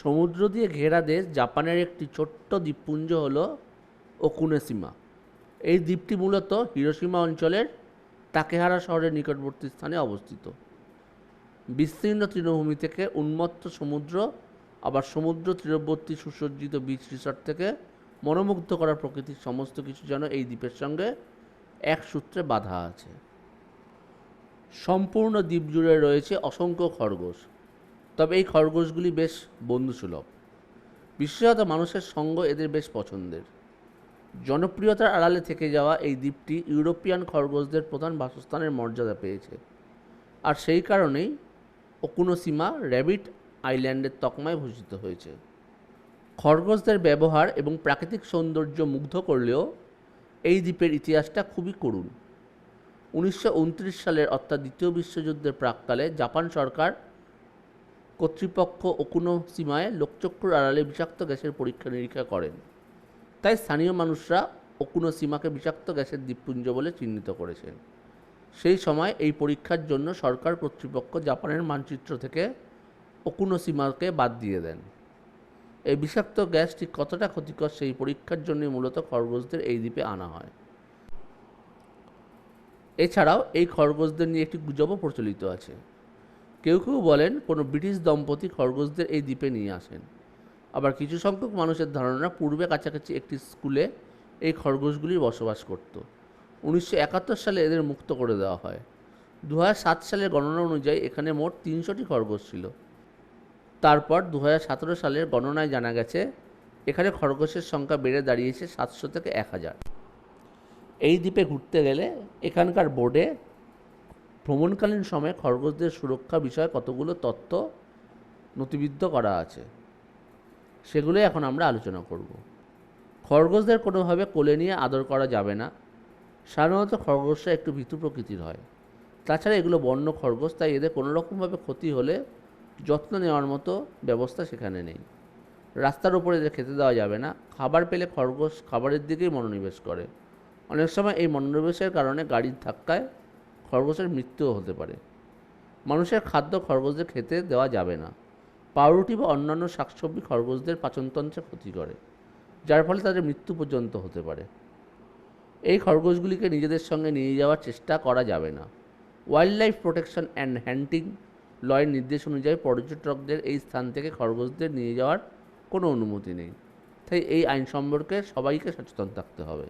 সমুদ্র দিয়ে ঘেরা দেশ জাপানের একটি ছোট্ট দ্বীপপুঞ্জ হল ওকুনেসিমা। এই দ্বীপটি মূলত হিরোশিমা অঞ্চলের তাকেহারা শহরের নিকটবর্তী স্থানে অবস্থিত। বিস্তীর্ণ তৃণভূমি থেকে উন্মত্ত সমুদ্র, আবার সমুদ্র তীরবর্তী সুসজ্জিত বিচ রিসর্ট থেকে মনোমুগ্ধ করা প্রকৃতির সমস্ত কিছু যেন এই দ্বীপের সঙ্গে এক সূত্রে বাঁধা আছে। সম্পূর্ণ দ্বীপ জুড়ে রয়েছে অসংখ্য খরগোশ। তবে এই খরগোশগুলি বেশ বন্ধুসুলভ। বিশেষত মানুষের সঙ্গ এদের বেশ পছন্দের। জনপ্রিয়তার আড়ালে থেকে যাওয়া এই দ্বীপটি ইউরোপিয়ান খরগোশদের প্রধান বাসস্থানের মর্যাদা পেয়েছে। আর সেই কারণেই ওকুনোসীমা র্যাবিট আইল্যান্ডের তকমায় ভূষিত হয়েছে। খরগোশদের ব্যবহার এবং প্রাকৃতিক সৌন্দর্য মুগ্ধ করলেও এই দ্বীপের ইতিহাসটা খুবই করুণ। উনিশশো উনত্রিশ সালের অর্থাৎ দ্বিতীয় বিশ্বযুদ্ধের প্রাককালে জাপান সরকার কর্তৃপক্ষ ওকুনো সীমায় লোকচক্ষুর আড়ালে বিষাক্ত গ্যাসের পরীক্ষা নিরীক্ষা করেন। তাই স্থানীয় মানুষরা ওকুনো সীমাকে বিষাক্ত গ্যাসের দ্বীপপুঞ্জ বলে চিহ্নিত করেছেন। সেই সময় এই পরীক্ষার জন্য সরকার কর্তৃপক্ষ জাপানের মানচিত্র থেকে ওকুনো সীমাকে বাদ দিয়ে দেন। এই বিষাক্ত গ্যাস ঠিক কতটা ক্ষতিকর সেই পরীক্ষার জন্যই মূলত খরগোশদের এই দ্বীপে আনা হয়। এছাড়াও এই খরগোশদের নিয়ে একটি গুজবও প্রচলিত আছে। কেউ কেউ বলেন কোনো ব্রিটিশ দম্পতি খরগোশদের এই দ্বীপে নিয়ে আসেন। আবার কিছু সংখ্যক মানুষের ধারণা পূর্বে কাছাকাছি একটি স্কুলে এই খরগোশগুলি বসবাস করত। উনিশশো একাত্তর সালে এদের মুক্ত করে দেওয়া হয়। দু সালের গণনা অনুযায়ী এখানে মোট তিনশোটি খরগোশ ছিল। তারপর দু সালের গণনায় জানা গেছে, এখানে খরগোশের সংখ্যা বেড়ে দাঁড়িয়েছে সাতশো থেকে এক হাজার। এই দ্বীপে ঘুরতে গেলে এখানকার বোর্ডে ভ্রমণকালীন সময়ে খরগোশদের সুরক্ষা বিষয়ে কতগুলো তথ্য নথিবদ্ধ করা আছে, সেগুলোই এখন আমরা আলোচনা করব। খরগোশদের কোনোভাবে কোলে নিয়ে আদর করা যাবে না। সাধারণত খরগোশরা একটু ভীতু প্রকৃতির হয়। তাছাড়া এগুলো বন্য খরগোশ, তাই এদের কোনো রকমভাবে ক্ষতি হলে যত্ন নেওয়ার মতো ব্যবস্থা সেখানে নেই। রাস্তার উপরে এদের খেতে দেওয়া যাবে না। খাবার পেলে খরগোশ খাবারের দিকেই মনোনিবেশ করে। অনেক সময় এই মনোনিবেশের কারণে গাড়ির ধাক্কায় খরগোশের মৃত্যুও হতে পারে। মানুষের খাদ্য খরগোশদের খেতে দেওয়া যাবে না। পাউরুটি বা অন্যান্য শাকসবজি খরগোশদের পাচনতন্ত্রে ক্ষতি করে, যার ফলে তাদের মৃত্যু পর্যন্ত হতে পারে। এই খরগোশগুলিকে নিজেদের সঙ্গে নিয়ে যাওয়ার চেষ্টা করা যাবে না। Wild life protection and hunting লয়ের নির্দেশ অনুযায়ী পর্যটকদের এই স্থান থেকে খরগোশদের নিয়ে যাওয়ার কোনো অনুমতি নেই। তাই এই আইন সম্পর্কে সবাইকে সচেতন থাকতে হবে।